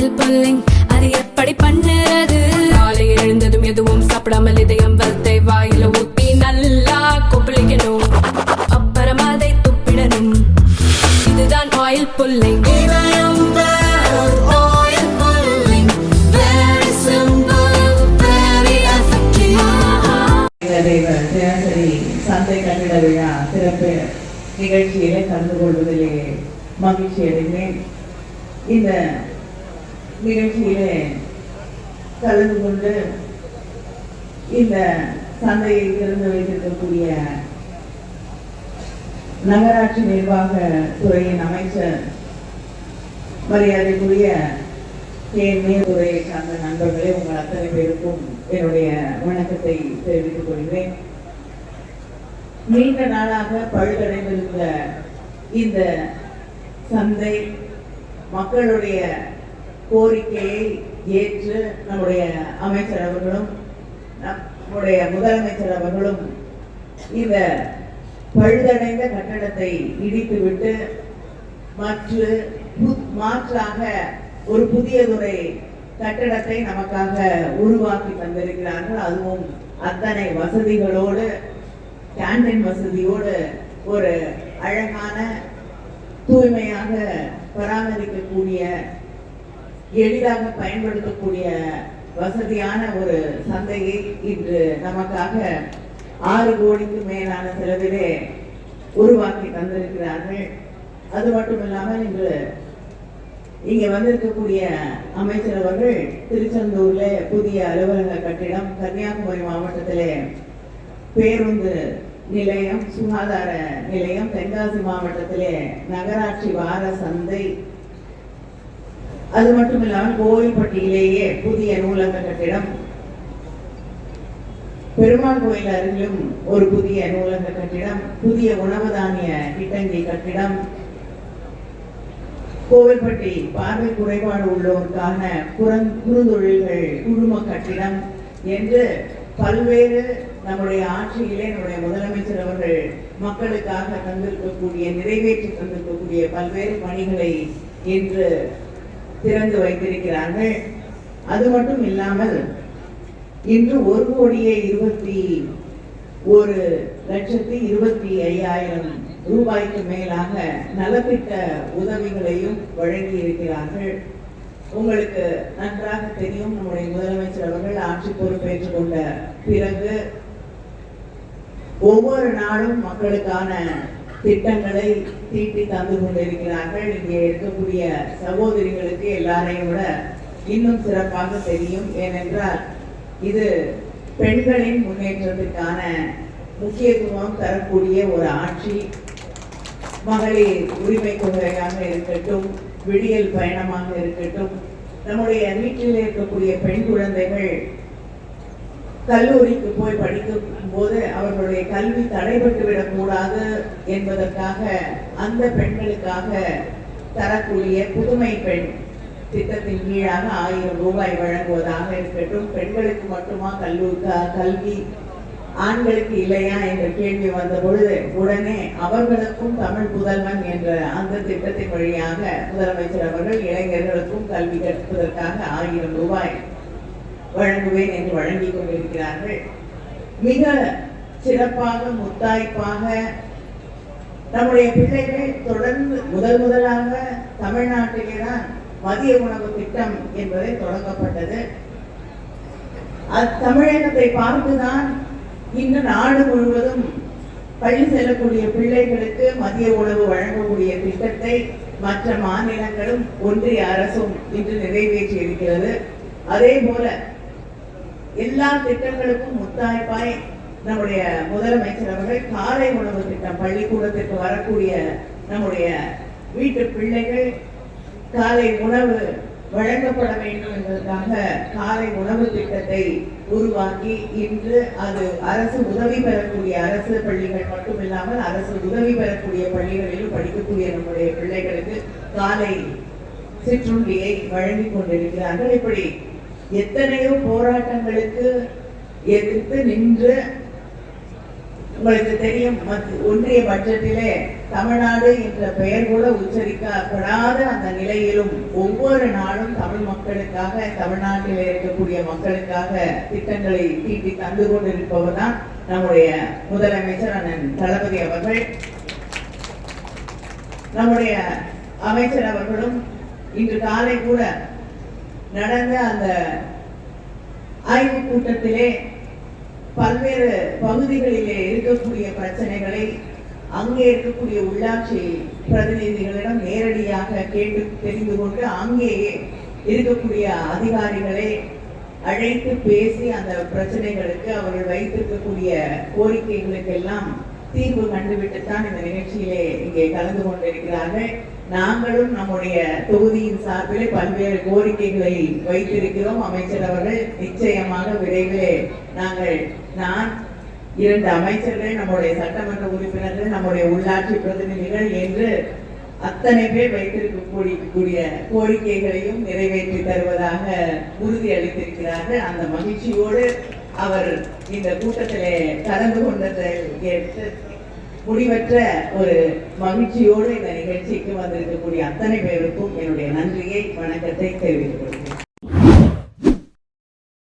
Style pulling அது எப்படி பண்ணுறது? காலை எழுந்ததும் எதுவும் சாப்பிடாமல் இதயம் வளத்தை வாயில ஊத்தி நல்லா கொப்பளிக்கணும். அப்புறம் அதை துப்பிடணும். இதுதான் ஆயில் புல்லிங் சந்தை கட்டிட விழா சிறப்பு நிகழ்ச்சியிலே கலந்து கொள்வதிலே மகிழ்ச்சி அடைந்தேன் இந்த நிகழ்ச்சியிலே கலந்து கொண்டு இந்த சந்தையை திறந்து வைத்திருக்கக்கூடிய நகராட்சி நிர்வாக துறையின் அமைச்சர் மரியாதைக்குரிய துறையை சார்ந்த நண்பர்களே உங்கள் அத்தனை பேருக்கும் என்னுடைய வணக்கத்தை தெரிவித்துக் கொள்கிறேன். நீண்ட நாளாக பழுதடைந்திருந்த இந்த சந்தை மக்களுடைய கோரிக்கையை ஏற்று நம்முடைய அமைச்சர் அவர்களும் நம்முடைய முதலமைச்சர் அவர்களும் இந்த பழுதடைந்த கட்டடத்தை இடித்துவிட்டு மற்ற மாற்றாக ஒரு புதியதொரு கட்டடத்தை நமக்காக உருவாக்கி தந்திருக்கிறார்கள். அதுவும் அத்தனை வசதிகளோடு கேண்டீன் வசதியோடு ஒரு அழகான தூய்மையாக பராமரிக்கக்கூடிய எளிதாக பயன்படுத்தக்கூடிய வசதியான ஒரு சந்தையை இன்று நமக்காக ஆறு கோடிக்கு மேலான செலவிலே உருவாக்கி தந்திருக்கிறார்கள். அது மட்டும் இல்லாமல் இன்று இங்க வந்திருக்கக்கூடிய அமைச்சர் அவர்கள் திருச்செந்தூர்ல புதிய அலுவலக கட்டிடம் கன்னியாகுமரி மாவட்டத்திலே பேருந்து நிலையம் சுகாதார நிலையம் தென்காசி மாவட்டத்திலே நகராட்சி வார சந்தை அது மட்டும் இல்லாமல் கோவில்பட்டியிலேயே புதிய நூலக கட்டிடம். பெருமாள் கோயில் அருகிலும் ஒரு புதிய நூலக கட்டிடம் புதிய உணவு தானிய கிட்டங்கி கட்டிடம். கோவில்பட்டி பார்வை குறைபாடு உள்ளோருக்கான குரங் குறுந்தொழில்கள் குழும கட்டிடம் என்று பல்வேறு நம்முடைய ஆட்சியிலே நம்முடைய முதலமைச்சர் அவர்கள் மக்களுக்காக தந்திருக்கக்கூடிய நிறைவேற்றி தந்திருக்கக்கூடிய பல்வேறு பணிகளை இன்று திறந்து வைத்திருக்கிறார்கள். அது மட்டும் இல்லாமல் இன்று ஒரு கோடியே இருபத்தி ஒரு லட்சத்தி இருபத்தி ஐயாயிரம் ரூபாய்க்கு மேலாக நலத்திட்ட உதவிகளையும் வழங்கி இருக்கிறார்கள். உங்களுக்கு நன்றாக தெரியும். நம்முடைய முதலமைச்சர் அவர்கள் ஆட்சி பொறுப்பேற்றுக் கொண்ட பிறகு ஒவ்வொரு நாளும் மக்களுக்கான திட்டங்களை தீட்டி தந்து கொண்டிருக்கிறார்கள். இங்கே இருக்கக்கூடிய சகோதரிகளுக்கு எல்லாரையும் விட இன்னும் சிறப்பாக தெரியும். ஏனென்றால் இது பெண்களின் முன்னேற்றத்திற்கான முக்கியத்துவம் தரக்கூடிய ஒரு ஆட்சி. மகளிர் உரிமை கொள்கையாக இருக்கட்டும் விடியல் பயணமாக இருக்கட்டும் நம்முடைய வீட்டில் இருக்கக்கூடிய பெண் குழந்தைகள் கல்லூரிக்கு போய் படிக்கும் போது அவர்களுடைய கல்வி தடைபட்டு விடக்கூடாது என்பதற்காக அந்த பெண்களுக்காக தரக்கூடிய புதுமை பெண் திட்டத்தின் கீழாக ஆயிரம் ரூபாய் வழங்குவதாக இருக்கட்டும். பெண்களுக்கு மட்டுமா கல்லூரி கல்வி ஆண்களுக்கு இல்லையா என்ற கேள்வி வந்த பொழுது உடனே அவர்களுக்கும் தமிழ் புதல்வன் என்ற அந்த திட்டத்தின் வழியாக முதலமைச்சர் அவர்கள் இளைஞர்களுக்கும் கல்வி கற்பதற்காக ஆயிரம் ரூபாய் வழங்குவேன் என்று வழங்கிக் கொண்டிருக்கிறார்கள். மிக சிறப்பாக முத்தாய்ப்பாக நம்முடைய பிள்ளைகள் தொடர்ந்து முதல் முதலாக தமிழ்நாட்டிலே தான் மதிய உணவு திட்டம் என்பதை தொடங்கப்பட்டது. தமிழகத்தை பார்த்துதான் இன்று நாடு முழுவதும் பள்ளி செல்லக்கூடிய பிள்ளைகளுக்கு மதிய உணவு வழங்கக்கூடிய திட்டத்தை மற்ற மாநிலங்களும் ஒன்றிய அரசும் இன்று நிறைவேற்றி இருக்கிறது அதே போல எல்லா திட்டங்களுக்கும் முத்தாய்ப்பாய் நம்முடைய முதலமைச்சர் அவர்கள் காலை உணவு திட்டம் பள்ளிக்கூடத்திற்கு வரக்கூடிய நம்முடைய வீட்டு பிள்ளைகள் காலை உணவு வழங்கப்பட வேண்டும் என்பதற்காக காலை உணவு திட்டத்தை உருவாக்கி இன்று அது அரசு உதவி பெறக்கூடிய அரசு பள்ளிகள் மட்டுமில்லாமல் அரசு உதவி பெறக்கூடிய பள்ளிகளிலும் படிக்கக்கூடிய நம்முடைய பிள்ளைகளுக்கு காலை சிற்றுண்டியை வழங்கிக் கொண்டிருக்கிறார்கள். இப்படி எத்தனையோ போராட்டங்களுக்கு எதிர்த்து நின்று உங்களுக்கு தெரியும் மத்- ஒன்றிய பட்ஜெட்டிலே தமிழ்நாடு என்ற பெயர் கூட உச்சரிக்கப்படாத அந்த நிலையிலும் ஒவ்வொரு நாளும் தமிழ் மக்களுக்காக தமிழ்நாட்டில் இருக்கக்கூடிய மக்களுக்காக திட்டங்களை தீட்டி தந்து கொண்டிருப்பவர் தான் நம்முடைய முதலமைச்சர் அண்ணன் தளபதி அவர்கள். நம்முடைய அமைச்சர் அவர்களும் இன்று காலை கூட நடந்த அந்த ஆய்வு கூட்டத்திலே பல்வேறு பகுதிகளிலே இருக்கக்கூடிய பிரச்சனைகளை அங்கே இருக்கக்கூடிய உள்ளாட்சி பிரதிநிதிகளிடம் நேரடியாக கேட்டு தெரிந்து கொண்டு அங்கேயே இருக்கக்கூடிய அதிகாரிகளை அழைத்து பேசி அந்த பிரச்சனைகளுக்கு அவர்கள் வைத்திருக்கக்கூடிய கோரிக்கைகளுக்கெல்லாம் தீர்வு கண்டுவிட்டுத்தான் இந்த நிகழ்ச்சியிலே இங்கே கலந்து கொண்டிருக்கிறார்கள். நாங்களும் நம்முடைய தொகுதியின் சார்பில் பல்வேறு கோரிக்கைகளை வைத்திருக்கிறோம். அமைச்சர் அவர்கள் நிச்சயமாக விரைவிலே நாங்கள் நான் இரண்டு அமைச்சர்கள் நம்முடைய சட்டமன்ற உறுப்பினர்கள் நம்முடைய உள்ளாட்சி பிரதிநிதிகள் என்று அத்தனை பேர் வைத்திருக்கக்கூடிய கோரிக்கைகளையும் நிறைவேற்றி தருவதாக உறுதி அளித்திருக்கிறார்கள். அந்த மகிழ்ச்சியோடு அவர் இந்த கூட்டத்திலே கலந்து கொண்டதை ஏற்று முடிவற்ற ஒரு மகிழ்ச்சியோடு இந்த நிகழ்ச்சிக்கு வந்திருக்கக்கூடிய அத்தனை பேருக்கும் என்னுடைய நன்றியை வணக்கத்தை தெரிவித்துக் கொள்கிறேன்.